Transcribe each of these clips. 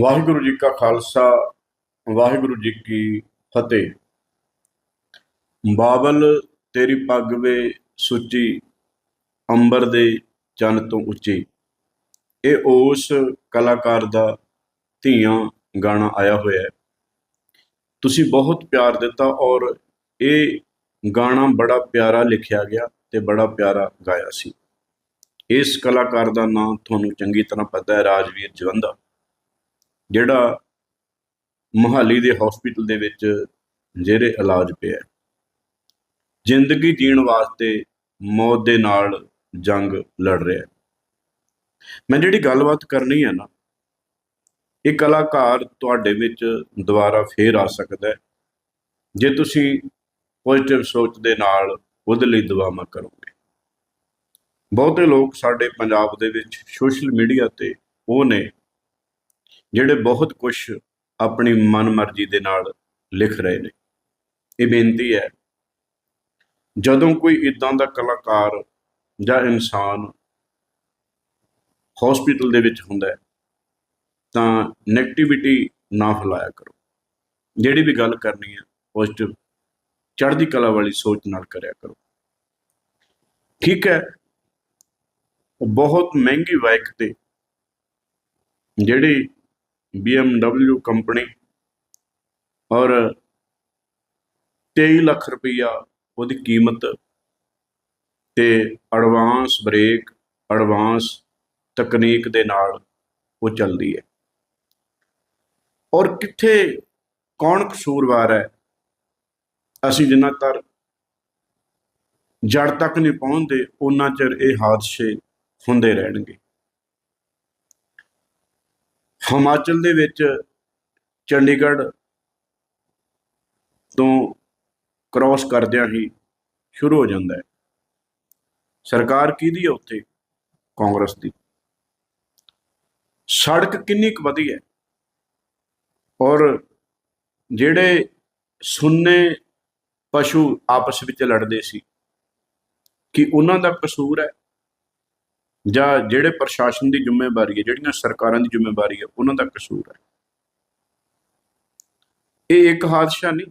ਵਾਹਿਗੁਰੂ ਜੀ ਕਾ ਖਾਲਸਾ, ਵਾਹਿਗੁਰੂ ਜੀ ਕੀ ਫਤਿਹ। ਬਾਬਲ ਤੇਰੀ ਪੱਗ ਵੇ ਸੁੱਚੀ ਅੰਬਰ ਦੇ ਚੰਨ ਤੋਂ ਉੱਚੀ। ਇਹ ਉਸ ਕਲਾਕਾਰ ਦਾ ਧੀਆਂ ਗਾਣਾ ਆਇਆ ਹੋਇਆ ਹੈ। ਤੁਸੀਂ ਬਹੁਤ ਪਿਆਰ ਦਿੱਤਾ ਔਰ ਇਹ ਗਾਣਾ ਬੜਾ ਪਿਆਰਾ ਲਿਖਿਆ ਗਿਆ ਤੇ ਬੜਾ ਪਿਆਰਾ ਗਾਇਆ ਸੀ। ਇਸ ਕਲਾਕਾਰ ਦਾ ਨਾਮ ਤੁਹਾਨੂੰ ਚੰਗੀ ਤਰ੍ਹਾਂ ਪਤਾ ਹੈ, ਰਾਜਵੀਰ ਜਵੰਦਾ। ਜਿਹੜਾ ਮੁਹਾਲੀ ਦੇ ਹਸਪੀਟਲ ਦੇ ਵਿੱਚ ਜਿਹੜੇ ਇਲਾਜ ਪਿਆ ਜ਼ਿੰਦਗੀ ਜੀਣ ਵਾਸਤੇ ਮੌਤ ਦੇ ਨਾਲ ਜੰਗ ਲੜ ਰਿਹਾ ਹੈ। ਮੈਂ ਜਿਹੜੀ ਗੱਲਬਾਤ ਕਰਨੀ ਹੈ ਨਾ, ਇਹ ਕਲਾਕਾਰ ਤੁਹਾਡੇ ਵਿੱਚ ਦੁਬਾਰਾ ਫੇਰ ਆ ਸਕਦਾ ਹੈ। ਜੇ ਤੁਸੀਂ ਪੋਜ਼ਿਟਿਵ ਸੋਚ ਦੇ ਨਾਲ ਉਹਦੇ ਲਈ ਦੁਆਵਾਂ ਕਰੋਗੇ। ਬਹੁਤੇ ਲੋਕ ਸਾਡੇ ਪੰਜਾਬ ਦੇ ਵਿੱਚ ਸੋਸ਼ਲ ਮੀਡੀਆ ਤੇ ਉਹ ਨੇ ਜਿਹੜੇ ਬਹੁਤ ਕੁਝ ਆਪਣੀ ਮਨਮਰਜ਼ੀ ਦੇ ਨਾਲ ਲਿਖ ਰਹੇ ਨੇ। ਇਹ ਬੇਨਤੀ ਹੈ, ਜਦੋਂ ਕੋਈ ਇਦਾਂ ਦਾ ਕਲਾਕਾਰ ਜਾਂ ਇਨਸਾਨ ਹਸਪੀਟਲ ਦੇ ਵਿੱਚ ਹੁੰਦਾ ਹੈ, ਤਾਂ 네ਗੇਟਿਵਿਟੀ ਨਾ ਫੈਲਾਇਆ ਕਰੋ। ਜਿਹੜੀ ਵੀ ਗੱਲ ਕਰਨੀ ਹੈ ਪੋਜ਼ਿਟਿਵ ਚੜ੍ਹਦੀ ਕਲਾ ਵਾਲੀ ਸੋਚ ਨਾਲ ਕਰਿਆ ਕਰੋ। ਠੀਕ ਹੈ, ਬਹੁਤ ਮਹਿੰਗੀ ਬਾਈਕ ਤੇ ਜਿਹੜੀ BMW ਕੰਪਨੀ ਔਰ 23 ਲੱਖ ਰੁਪਈਆ ਉਹਦੀ ਕੀਮਤ ਤੇ ਐਡਵਾਂਸ ਬ੍ਰੇਕ ਐਡਵਾਂਸ ਤਕਨੀਕ ਦੇ ਨਾਲ ਉਹ ਚੱਲਦੀ ਹੈ। ਔਰ ਕਿੱਥੇ ਕੌਣ ਕਸੂਰਵਾਰ ਹੈ? ਅਸੀਂ ਜਿੰਨਾ ਤਰ ਜੜ ਤੱਕ ਨਹੀਂ ਪਹੁੰਚਦੇ ਉਹਨਾਂ ਚਿਰ ਇਹ ਹਾਦਸੇ ਹੁੰਦੇ ਰਹਿਣਗੇ। ਹਿਮਾਚਲ ਦੇ ਵਿੱਚ ਚੰਡੀਗੜ੍ਹ ਤੋਂ ਕ੍ਰਾਸ ਕਰਦਿਆਂ ਹੀ ਸ਼ੁਰੂ ਹੋ ਜਾਂਦਾ ਹੈ। ਸਰਕਾਰ ਕਿਹਦੀ ਹੈ ਉੱਥੇ? ਕਾਂਗਰਸ ਦੀ। ਸੜਕ ਕਿੰਨੀ ਕੁ ਵਧੀਆ ਹੈ ਔਰ ਜਿਹੜੇ ਸੁੰਨੇ ਪਸ਼ੂ ਆਪਸ ਵਿੱਚ ਲੜਦੇ ਸੀ, ਕਿ ਉਹਨਾਂ ਦਾ ਕਸੂਰ ਹੈ? ਜਾਂ ਜਿਹੜੇ ਪ੍ਰਸ਼ਾਸਨ ਦੀ ਜ਼ਿੰਮੇਵਾਰੀ ਹੈ, ਜਿਹੜੀਆਂ ਸਰਕਾਰਾਂ ਦੀ ਜ਼ਿੰਮੇਵਾਰੀ ਹੈ, ਉਹਨਾਂ ਦਾ ਕਸੂਰ ਹੈ। ਇਹ ਇੱਕ ਹਾਦਸਾ ਨਹੀਂ।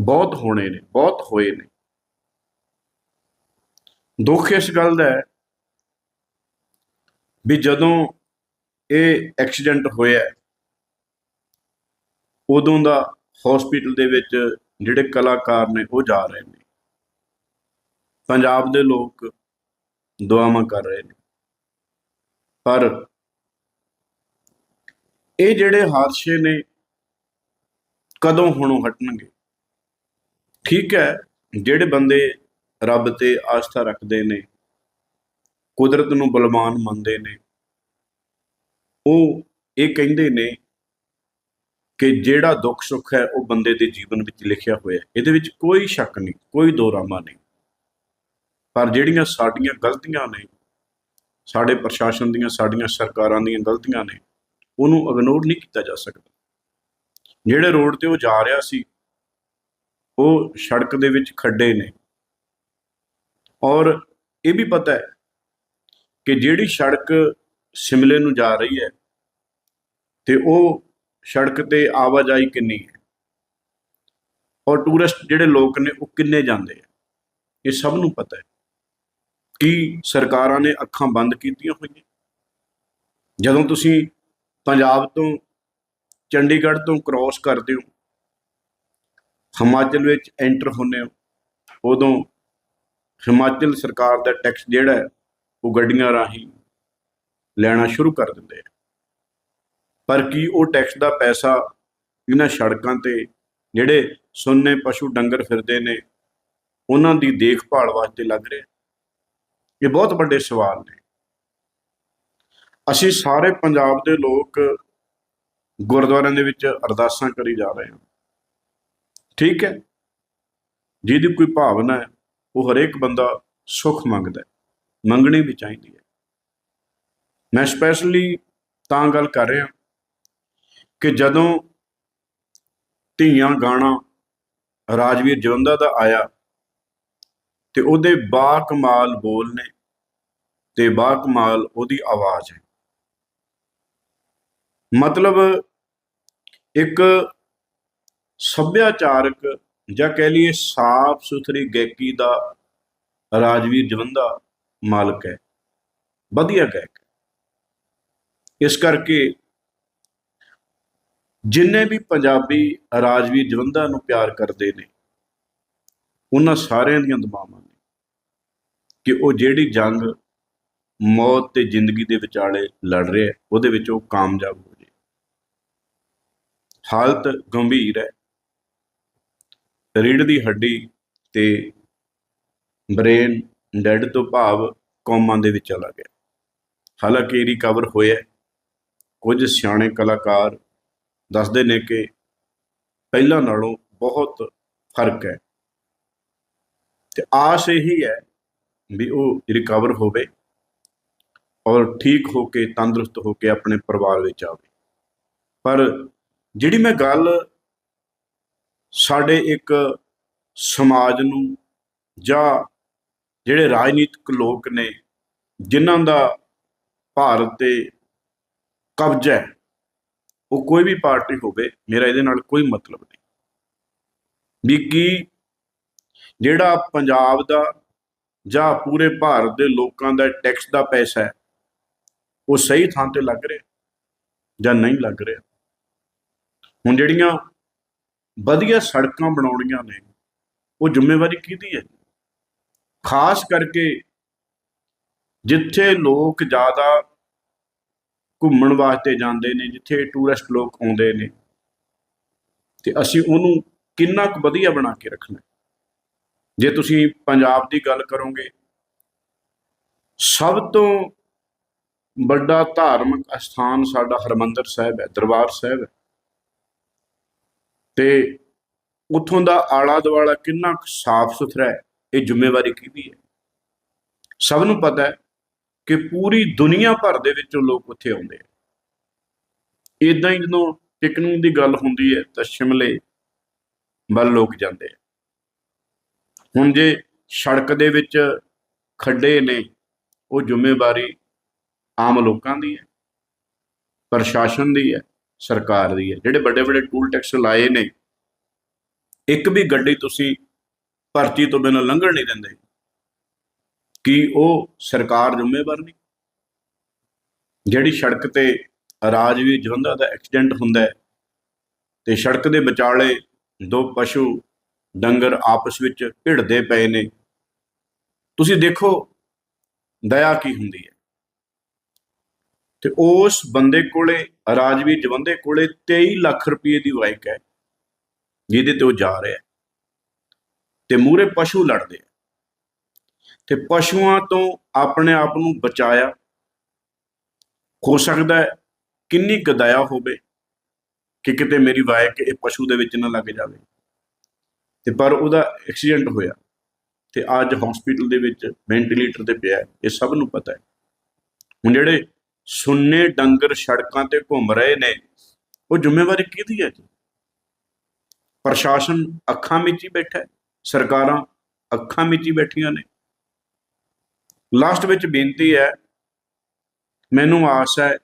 ਬਹੁਤ ਹੋਣੇ ਨੇ, ਬਹੁਤ ਹੋਏ ਨੇ। ਦੁੱਖ ਇਸ ਗੱਲ ਦਾ ਹੈ ਵੀ ਜਦੋਂ ਇਹ ਐਕਸੀਡੈਂਟ ਹੋਇਆ ਉਦੋਂ ਦਾ ਹਸਪੀਟਲ ਦੇ ਵਿੱਚ ਜਿਹੜੇ ਕਲਾਕਾਰ ਨੇ, ਉਹ ਜਾ ਰਹੇ ਨੇ। ਪੰਜਾਬ ਦੇ ਲੋਕ ਦੁਆਵਾਂ ਕਰ ਰਹੇ ਨੇ। ਪਰ ਇਹ ਜਿਹੜੇ ਹਾਦਸੇ ਨੇ, ਕਦੋਂ ਹੁਣੋਂ ਹਟਣਗੇ? ਠੀਕ ਹੈ, ਜਿਹੜੇ ਬੰਦੇ ਰੱਬ ਤੇ ਆਸਥਾ ਰੱਖਦੇ ਨੇ, ਕੁਦਰਤ ਨੂੰ ਬਲਵਾਨ ਮੰਨਦੇ ਨੇ, ਉਹ ਇਹ ਕਹਿੰਦੇ ਨੇ ਕਿ ਜਿਹੜਾ ਦੁੱਖ ਸੁੱਖ ਹੈ, ਉਹ ਬੰਦੇ ਦੇ ਜੀਵਨ ਵਿੱਚ ਲਿਖਿਆ ਹੋਇਆ ਹੈ। ਇਹਦੇ ਵਿੱਚ ਕੋਈ ਸ਼ੱਕ ਨਹੀਂ, ਕੋਈ ਦੋਰਾਮਾ ਨਹੀਂ। ਪਰ ਜਿਹੜੀਆਂ ਸਾਡੀਆਂ ਗਲਤੀਆਂ ਨੇ, ਸਾਡੇ ਪ੍ਰਸ਼ਾਸਨ ਦੀਆਂ, ਸਾਡੀਆਂ ਸਰਕਾਰਾਂ ਦੀਆਂ ਗਲਤੀਆਂ ਨੇ, ਉਹਨੂੰ ਇਗਨੋਰ ਨਹੀਂ ਕੀਤਾ ਜਾ ਸਕਦਾ। ਜਿਹੜੇ ਰੋਡ ਤੇ ਉਹ ਜਾ ਰਿਹਾ ਸੀ, ਉਹ ਸੜਕ ਦੇ ਵਿੱਚ ਖੱਡੇ ਨੇ। ਔਰ ਇਹ ਵੀ ਪਤਾ ਹੈ ਕਿ ਜਿਹੜੀ ਸੜਕ ਸਿਮਲੇ ਨੂੰ ਜਾ ਰਹੀ ਹੈ, ਤੇ ਉਹ ਸੜਕ ਤੇ ਆਵਾਜਾਈ ਕਿੰਨੀ ਹੈ? ਔਰ ਟੂਰਿਸਟ ਜਿਹੜੇ ਲੋਕ ਨੇ, ਉਹ ਕਿੰਨੇ ਜਾਂਦੇ ਆ? ਇਹ ਸਭ ਨੂੰ ਪਤਾ ਹੈ। ਕੀ ਸਰਕਾਰਾਂ ਨੇ ਅੱਖਾਂ ਬੰਦ ਕੀਤੀਆਂ ਹੋਈਆਂ। ਜਦੋਂ ਤੁਸੀਂ ਪੰਜਾਬ ਤੋਂ ਚੰਡੀਗੜ੍ਹ ਤੋਂ ਕ੍ਰਾਸ ਕਰਦੇ ਹੋ, ਹਿਮਾਚਲ ਵਿੱਚ ਐਂਟਰ ਹੁੰਦੇ ਹੋ, ਉਦੋਂ ਹਿਮਾਚਲ ਸਰਕਾਰ ਦਾ ਟੈਕਸ ਜਿਹੜਾ ਉਹ ਗੱਡੀਆਂ ਰਾਹੀਂ ਲੈਣਾ ਸ਼ੁਰੂ ਕਰ ਦਿੰਦੇ ਆ। ਪਰ ਕੀ ਉਹ ਟੈਕਸ ਦਾ ਪੈਸਾ ਇਹਨਾਂ ਸੜਕਾਂ ਤੇ ਜਿਹੜੇ ਸੁੰਨੇ ਪਸ਼ੂ ਡੰਗਰ ਫਿਰਦੇ ਨੇ, ਉਹਨਾਂ ਦੀ ਦੇਖਭਾਲ ਵਾਸਤੇ ਲੱਗ ਰਿਹਾ? ਇਹ ਬਹੁਤ ਵੱਡੇ ਸਵਾਲ ਨੇ। ਅਸੀਂ ਸਾਰੇ ਪੰਜਾਬ ਦੇ ਲੋਕ ਗੁਰਦੁਆਰਿਆਂ ਦੇ ਵਿੱਚ ਅਰਦਾਸਾਂ ਕਰੀ ਜਾ ਰਹੇ ਹਾਂ। ਠੀਕ ਹੈ? ਜਿਹਦੀ ਕੋਈ ਭਾਵਨਾ ਹੈ, ਉਹ ਹਰੇਕ ਬੰਦਾ ਸੁੱਖ ਮੰਗਦਾ ਹੈ, ਮੰਗਣੀ ਵੀ ਚਾਹੀਦੀ ਹੈ। ਮੈਂ ਸਪੈਸ਼ਲੀ ਤਾਂ ਗੱਲ ਕਰ ਰਿਹਾ ਕਿ ਜਦੋਂ ਧੀਆਂ ਗਾਣਾ ਰਾਜਵੀਰ ਜਵੰਦਾ ਦਾ ਆਇਆ ਤੇ ਉਹਦੇ ਬਾ ਕਮਾਲ ਬੋਲ ਨੇ ਤੇ ਬਾ ਕਮਾਲ ਉਹਦੀ ਆਵਾਜ਼ ਹੈ। ਮਤਲਬ ਇੱਕ ਸੱਭਿਆਚਾਰਕ ਜਾਂ ਕਹਿ ਲਈਏ ਸਾਫ਼ ਸੁਥਰੀ ਗਾਇਕੀ ਦਾ ਰਾਜਵੀਰ ਜਵੰਦਾ ਮਾਲਕ ਹੈ। ਵਧੀਆ ਗਾਇਕ ਹੈ। ਇਸ ਕਰਕੇ ਜਿੰਨੇ ਵੀ ਪੰਜਾਬੀ ਰਾਜਵੀਰ ਜਵੰਦਾ ਨੂੰ ਪਿਆਰ ਕਰਦੇ ਨੇ, ਉਹਨਾਂ ਸਾਰਿਆਂ ਦੀਆਂ ਦੁਆਵਾਂ ਕਿ ਉਹ ਜਿਹੜੀ ਜੰਗ ਮੌਤ ਤੇ ਜ਼ਿੰਦਗੀ ਦੇ ਵਿਚਾਲੇ ਲੜ ਰਿਹਾ, ਉਹਦੇ ਵਿੱਚ ਉਹ ਕਾਮਯਾਬ ਹੋ ਜੇ। ਹਾਲਤ ਗੰਭੀਰ ਹੈ। ਰੀੜ ਦੀ ਹੱਡੀ ਤੇ ਬ੍ਰੇਨ ਡੈਡ ਤੋਂ ਭਾਵ ਕੌਮਾਂ ਦੇ ਵਿੱਚ ਚਲਾ ਗਿਆ। ਹਾਲਾਂਕਿ ਰਿਕਵਰ ਹੋਇਆ ਕੁਝ ਸਿਆਣੇ ਕਲਾਕਾਰ ਦੱਸਦੇ ਨੇ ਕਿ ਪਹਿਲਾਂ ਨਾਲੋਂ ਬਹੁਤ ਫ਼ਰਕ ਹੈ। ਤੇ ਆਸ ਇਹੀ ਹੈ ਵੀ ਉਹ ਰਿਕਵਰ ਹੋਵੇ ਔਰ ਠੀਕ ਹੋ ਕੇ, ਤੰਦਰੁਸਤ ਹੋ ਕੇ ਆਪਣੇ ਪਰਿਵਾਰ ਵਿੱਚ ਆਵੇ। ਪਰ ਜਿਹੜੀ ਮੈਂ ਗੱਲ ਸਾਡੇ ਇੱਕ ਸਮਾਜ ਨੂੰ ਜਾਂ ਜਿਹੜੇ ਰਾਜਨੀਤਿਕ ਲੋਕ ਨੇ, ਜਿਨ੍ਹਾਂ ਦਾ ਭਾਰਤ ਤੇ ਕਬਜ਼ਾ ਹੈ, ਉਹ ਕੋਈ ਵੀ ਪਾਰਟੀ ਹੋਵੇ, ਮੇਰਾ ਇਹਦੇ ਨਾਲ ਕੋਈ ਮਤਲਬ ਨਹੀਂ। ਵੀ ਕੀ ਜਿਹੜਾ ਪੰਜਾਬ ਦਾ ਜਾਂ ਪੂਰੇ ਭਾਰਤ ਦੇ ਲੋਕਾਂ ਦਾ ਟੈਕਸ ਦਾ ਪੈਸਾ ਹੈ, ਉਹ ਸਹੀ ਥਾਂ ਤੇ ਲੱਗ ਰਿਹਾ ਜਾਂ ਨਹੀਂ ਲੱਗ ਰਿਹਾ? ਹੁਣ ਜਿਹੜੀਆਂ ਵਧੀਆ ਸੜਕਾਂ ਬਣਾਉਣੀਆਂ ਨੇ, ਉਹ ਜ਼ਿੰਮੇਵਾਰੀ ਕਿਹਦੀ ਹੈ? ਖਾਸ ਕਰਕੇ ਜਿੱਥੇ ਲੋਕ ਜ਼ਿਆਦਾ ਘੁੰਮਣ ਵਾਸਤੇ ਜਾਂਦੇ ਨੇ, ਜਿੱਥੇ ਟੂਰਿਸਟ ਲੋਕ ਆਉਂਦੇ ਨੇ, ਤੇ ਅਸੀਂ ਉਹਨੂੰ ਕਿੰਨਾ ਕੁ ਵਧੀਆ ਬਣਾ ਕੇ ਰੱਖਣਾ ਜੇ ਤੁਸੀਂ ਪੰਜਾਬ ਦੀ ਗੱਲ ਕਰੋਗੇ, ਸਭ ਤੋਂ ਵੱਡਾ ਧਾਰਮਿਕ ਅਸਥਾਨ ਸਾਡਾ ਹਰਮੰਦਰ ਸਾਹਿਬ ਹੈ, ਦਰਬਾਰ ਸਾਹਿਬ ਹੈ। ਤੇ ਉਥੋਂ ਦਾ ਆਲਾ ਦੁਆਲਾ ਕਿੰਨਾ ਕੁ ਸਾਫ਼ ਸੁਥਰਾ ਹੈ, ਇਹ ਜ਼ਿੰਮੇਵਾਰੀ ਕਿਹਦੀ ਹੈ? ਸਭ ਨੂੰ ਪਤਾ ਹੈ ਕਿ ਪੂਰੀ ਦੁਨੀਆ ਭਰ ਦੇ ਵਿੱਚੋਂ ਲੋਕ ਉੱਥੇ ਆਉਂਦੇ ਆ। ਇਦਾਂ ਹੀ ਜਦੋਂ ਪਿਕਨਿਕ ਦੀ ਗੱਲ ਹੁੰਦੀ ਹੈ ਤਾਂ ਸ਼ਿਮਲੇ ਵੱਲ ਲੋਕ ਜਾਂਦੇ ਆ। ਹੁਣ ਜੇ ਸੜਕ ਦੇ ਵਿੱਚ ਖੱਡੇ ਨੇ, ਉਹ ਜ਼ਿੰਮੇਵਾਰੀ ਆਮ ਲੋਕਾਂ ਦੀ ਹੈ, ਪ੍ਰਸ਼ਾਸਨ ਦੀ ਹੈ, ਸਰਕਾਰ ਦੀ ਹੈ। ਜਿਹੜੇ ਵੱਡੇ ਵੱਡੇ ਟੂਲ ਟੈਕਸ ਲਾਏ ਨੇ, ਇੱਕ ਵੀ ਗੱਡੀ ਤੁਸੀਂ ਭਰਤੀ ਤੋਂ ਬਿਨਾਂ ਲੰਘਣ ਨਹੀਂ ਦਿੰਦੇ, ਕੀ ਉਹ ਸਰਕਾਰ ਜ਼ਿੰਮੇਵਾਰ ਨਹੀਂ? ਜਿਹੜੀ ਸੜਕ ਤੇ ਰਾਜਵੀਰ ਜਵੰਦਾ ਦਾ ਐਕਸੀਡੈਂਟ ਹੁੰਦਾ ਹੈ, ਤੇ ਸੜਕ ਦੇ ਵਿਚਾਲੇ ਦੋ ਪਸ਼ੂ ਡੰਗਰ ਆਪਸ ਵਿੱਚ ਭਿੜਦੇ ਪਏ ਨੇ। ਤੁਸੀਂ ਦੇਖੋ ਦਇਆ ਕੀ ਹੁੰਦੀ ਹੈ। ਤੇ ਉਸ ਬੰਦੇ ਕੋਲੇ, ਰਾਜਵੀਰ ਜਵੰਦੇ ਕੋਲੇ 23 ਲੱਖ ਰੁਪਏ ਦੀ ਬਾਈਕ ਹੈ, ਜਿਹਦੇ ਤੇ ਉਹ ਜਾ ਰਿਹਾ ਤੇ ਮੂਰੇ ਪਸ਼ੂ ਲੜਦੇ ਆ ਤੇ ਪਸ਼ੂਆਂ ਤੋਂ ਆਪਣੇ ਆਪ ਨੂੰ ਬਚਾਇਆ। ਹੋ ਸਕਦਾ ਹੈ ਕਿੰਨੀ ਕੁ ਦਇਆ ਹੋਵੇ ਕਿ ਕਿਤੇ ਮੇਰੀ ਬਾਈਕ ਇਹ ਪਸ਼ੂ ਦੇ ਵਿੱਚ ਨਾ ਲੱਗ ਜਾਵੇ। ਤੇ ਪਰ ਉਹਦਾ ਐਕਸੀਡੈਂਟ ਹੋਇਆ ਤੇ ਅੱਜ ਹਸਪੀਟਲ ਦੇ ਵਿੱਚ ਵੈਂਟੀਲੇਟਰ ਤੇ ਪਿਆ ਇਹ ਸਭ ਨੂੰ ਪਤਾ ਹੈ। ਹੁਣ ਜਿਹੜੇ ਸੁੰਨੇ ਡੰਗਰ ਸੜਕਾਂ ਤੇ ਘੁੰਮ ਰਹੇ ਨੇ, ਉਹ ਜ਼ਿੰਮੇਵਾਰੀ ਕਿਹਦੀ ਹੈ ਜੀ? ਪ੍ਰਸ਼ਾਸਨ ਅੱਖਾਂ ਵਿੱਚ ਹੀ ਬੈਠਾ ਹੈ, ਸਰਕਾਰਾਂ ਅੱਖਾਂ ਵਿੱਚ ਹੀ ਬੈਠੀਆਂ ਨੇ। ਲਾਸਟ ਵਿੱਚ ਬੇਨਤੀ ਹੈ, ਮੈਨੂੰ ਆਸ ਹੈ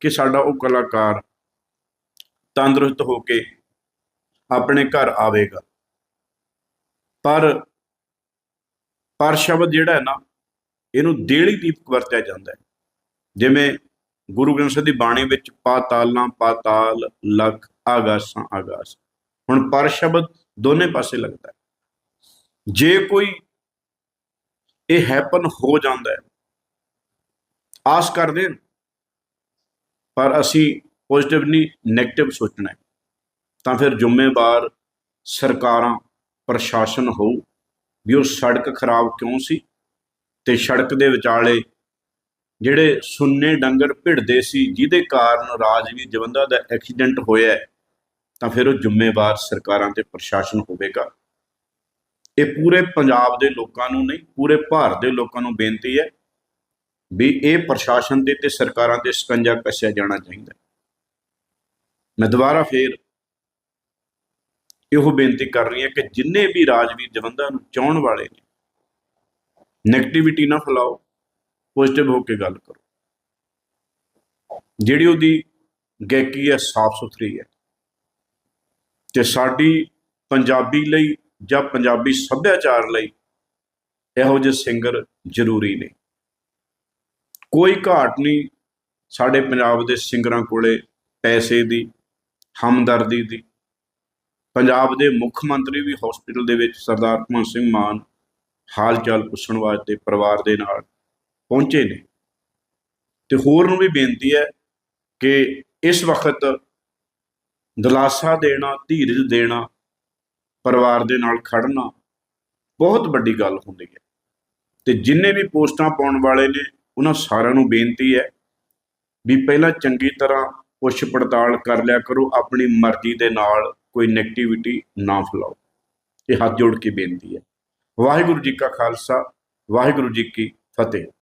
ਕਿ ਸਾਡਾ ਉਹ ਕਲਾਕਾਰ ਤੰਦਰੁਸਤ ਹੋ ਕੇ ਆਪਣੇ ਘਰ ਆਵੇਗਾ। ਪਰ ਪਰ ਸ਼ਬਦ ਜਿਹੜਾ ਹੈ ਨਾ ਇਹਨੂੰ ਦੇਲੀ ਦੀਪਕ ਵਰਤਿਆ ਜਾਂਦਾ ਹੈ। ਜਿਵੇਂ ਗੁਰੂ ਗ੍ਰੰਥ ਸਾਹਿਬ ਦੀ ਬਾਣੀ ਵਿੱਚ ਪਾਤਾਲਾਂ ਪਾਤਾਲ ਲਖ ਆਗਾਸਾਂ ਆਗਾਸ। ਹੁਣ ਪਰ ਸ਼ਬਦ ਦੋਨੇ ਪਾਸੇ ਲੱਗਦਾ ਹੈ। ਜੇ ਕੋਈ ਇਹ ਹੈਪਨ ਹੋ ਜਾਂਦਾ ਹੈ ਆਸ ਕਰਦੇ ਹਾਂ, ਪਰ ਅਸੀਂ ਪੋਜ਼ਿਟਿਵ ਨਹੀਂ 네ਗੇਟਿਵ ਸੋਚਣਾ ਹੈ ਤਾਂ ਫਿਰ ਜ਼ਿੰਮੇਵਾਰ ਸਰਕਾਰਾਂ ਪ੍ਰਸ਼ਾਸਨ ਹੋਊ ਵੀ ਉਹ ਸੜਕ ਖਰਾਬ ਕਿਉਂ ਸੀ ਤੇ ਸੜਕ ਦੇ ਵਿਚਾਲੇ ਜਿਹੜੇ ਸੁੰਨੇ ਡੰਗਰ ਭਿੜਦੇ ਸੀ, ਜਿਹਦੇ ਕਾਰਨ ਰਾਜਵੀਰ ਜਵੰਦਾ ਦਾ ਐਕਸੀਡੈਂਟ ਹੋਇਆ ਤਾਂ ਫਿਰ ਉਹ ਜ਼ਿੰਮੇਵਾਰ ਸਰਕਾਰਾਂ ਤੇ ਪ੍ਰਸ਼ਾਸਨ ਹੋਵੇਗਾ। ਇਹ ਪੂਰੇ ਪੰਜਾਬ ਦੇ ਲੋਕਾਂ ਨੂੰ ਨਹੀਂ, ਪੂਰੇ ਭਾਰਤ ਦੇ ਲੋਕਾਂ ਨੂੰ ਬੇਨਤੀ ਹੈ ਵੀ ਇਹ ਪ੍ਰਸ਼ਾਸਨ ਦੇ ਤੇ ਸਰਕਾਰਾਂ ਤੇ ਸਕੰਜਾ ਕੱਸਿਆ ਜਾਣਾ ਚਾਹੀਦਾ ਮੈਂ ਦੁਬਾਰਾ ਫੇਰ ਇਹੋ ਬੇਨਤੀ ਕਰ ਰਹੀ ਹੈ ਕਿ ਜਿੰਨੇ ਵੀ ਰਾਜਵੀਰ ਜਵੰਦਾ ਨੂੰ ਚਾਹਣ ਵਾਲੇ ਨੇ ਨੈਗੇਟਿਵਿਟੀ ਨਾ ਫੈਲਾਓ ਪੋਜ਼ਿਟਿਵ ਹੋ ਕੇ ਗੱਲ ਕਰੋ। ਜਿਹੜੀ ਉਹਦੀ ਗਾਇਕੀ ਹੈ, ਸਾਫ਼ ਸੁਥਰੀ ਹੈ। ਤੇ ਸਾਡੀ ਪੰਜਾਬੀ ਲਈ ਜਾਂ ਪੰਜਾਬੀ ਸੱਭਿਆਚਾਰ ਲਈ ਇਹੋ ਜਿਹੇ ਸਿੰਗਰ ਜ਼ਰੂਰੀ ਨੇ। ਕੋਈ ਘਾਟ ਨਹੀਂ ਸਾਡੇ ਪੰਜਾਬ ਦੇ ਸਿੰਗਰਾਂ ਕੋਲੇ ਪੈਸੇ ਦੀ, ਹਮਦਰਦੀ ਦੀ। ਪੰਜਾਬ ਦੇ ਮੁੱਖ ਮੰਤਰੀ ਵੀ ਹਸਪੀਟਲ ਦੇ ਵਿੱਚ ਸਰਦਾਰ ਭਗਵੰਤ ਸਿੰਘ ਮਾਨ ਹਾਲ ਚਾਲ ਪੁੱਛਣ ਵਾਸਤੇ ਪਰਿਵਾਰ ਦੇ ਨਾਲ ਪਹੁੰਚੇ ਨੇ। ਤੇ ਹੋਰ ਨੂੰ ਵੀ ਬੇਨਤੀ ਹੈ ਕਿ ਇਸ ਵਕਤ ਦਲਾਸਾ ਦੇਣਾ, ਧੀਰਜ ਦੇਣਾ, ਪਰਿਵਾਰ ਦੇ ਨਾਲ ਖੜਨਾ ਬਹੁਤ ਵੱਡੀ ਗੱਲ ਹੁੰਦੀ ਹੈ। ਤੇ ਜਿੰਨੇ ਵੀ ਪੋਸਟਾਂ ਪਾਉਣ ਵਾਲੇ ਨੇ, ਉਹਨਾਂ ਸਾਰਿਆਂ ਨੂੰ ਬੇਨਤੀ ਹੈ ਵੀ ਪਹਿਲਾਂ ਚੰਗੀ ਤਰ੍ਹਾਂ ਪੁੱਛ ਪੜਤਾਲ ਕਰ ਲਿਆ ਕਰੋ, ਆਪਣੀ ਮਰਜ਼ੀ ਦੇ ਨਾਲ ਕੋਈ ਨੈਗੇਟਿਵਿਟੀ ਨਾ ਫੈਲਾਓ। ਇਹ ਹੱਥ ਜੋੜ ਕੇ ਬੇਨਤੀ ਹੈ। ਵਾਹਿਗੁਰੂ ਜੀ ਕਾ ਖਾਲਸਾ, ਵਾਹਿਗੁਰੂ ਜੀ ਕੀ ਫਤਿਹ।